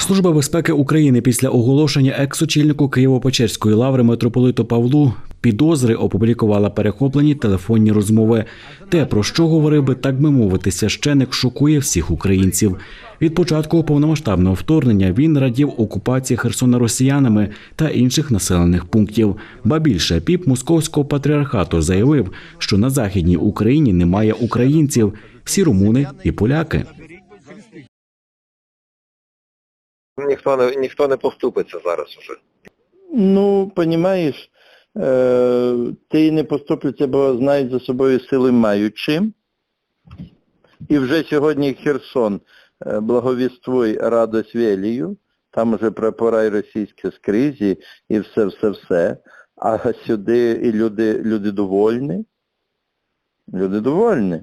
Служба безпеки України після оголошення екс-очільнику Києво-Печерської лаври митрополиту Павлу підозри опублікувала перехоплені телефонні розмови. Те, про що говорив би так би мовити, священик шокує всіх українців. Від початку повномасштабного вторгнення він радів окупації Херсона росіянами та інших населених пунктів. Ба більше піп московського патріархату заявив, що на західній Україні немає українців, всі румуни і поляки. Ніхто не ніхто не поступиться зараз уже. Ну, понімаєш, е, ти не поступляться, бо знають за собою сили маючи. І вже сьогодні Херсон е, благовіствуй радость велію, там вже прапора й російські скрізі і все-все-все. А сюди і люди, люди довольні. Люди довольні.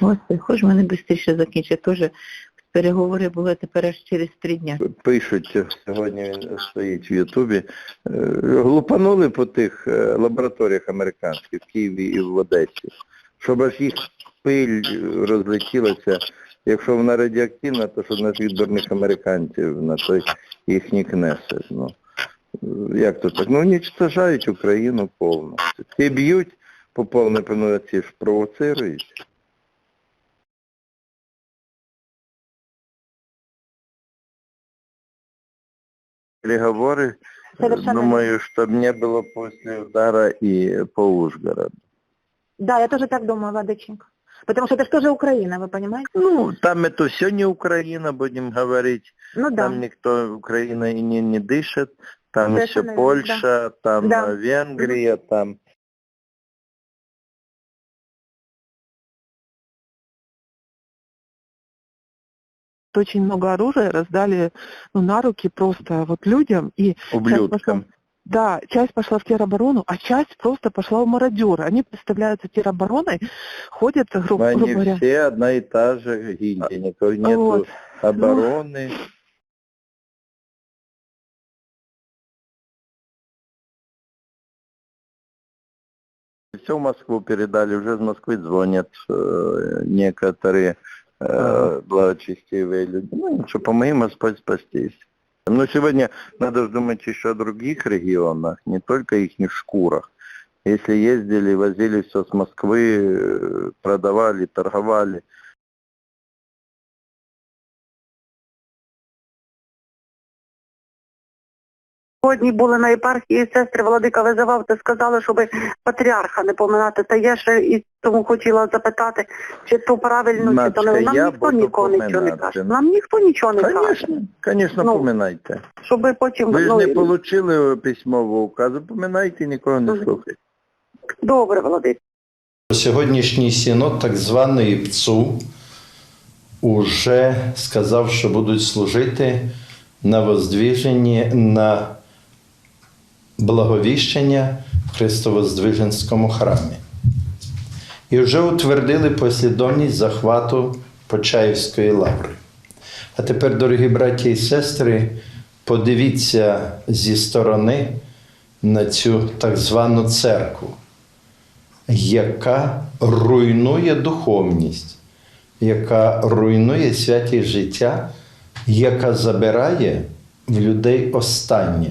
Господи, хоч мене швидше закінчить. Теж переговори були тепер аж через три дня. Пишуть, сьогодні він стоїть в Ютубі, е, глупанули по тих е, лабораторіях американських в Києві і в Одесі, щоб аж їх пиль розлетілася. Якщо вона радіоактивна, то що на дурних американців на той їхній кнеси. Ну, е, як то так? Ну, уничтожають Україну повністю. Ті б'ють по повній пануці ж провоцирують. Переговоры, Совершенно думаю, чтобы не было после удара и по Ужгороду. Да, я тоже так думаю, Владыченко. Потому что это же тоже Украина, вы понимаете? Ну, там это все не Украина, будем говорить. Ну да. Там никто, Украина и не, не дышит. Там еще Совершенно верно, Польша, там Да. э, Венгрия, там... очень много оружия раздали ну, на руки просто вот людям. И Ублюдкам. да, часть пошла в тероборону, а часть просто пошла в мародеры. Они представляются теробороной, ходят, гру- грубо Они говоря. все одна и та же гильдия, никакой нету Вот. обороны. Все в Москву передали, уже из Москвы звонят э, некоторые э, благочестивые люди. Ну ничего, помоги Господь спастись. Но сегодня надо же думать еще о других регионах, не только их шкурах. Если ездили, возили все с Москвы, э, продавали, торговали. Сьогодні були на єпархії сестри Владика визивав, та сказали, щоб патріарха не поминати. Та я ще і тому хотіла запитати, чи то правильно, чи то не. Нам я ніхто нікого нічого не каже. Нам ніхто нічого не каже. Конечно, конечно, Ну, поминайте. Щоб потім Ви ж ну, не отримали письмового указу, поминайте нікого не слухайте. добре, Владик. Сьогоднішній синод так званий ПЦУ уже сказав, що будуть служити на воздвіженні, на благовіщення в Христовоздвиженському храмі. І вже утвердили послідовність захвату Почаївської лаври. А тепер, дорогі браті і сестри, подивіться зі сторони на цю так звану церкву яка руйнує духовність, яка руйнує святість життя, яка забирає в людей останнє.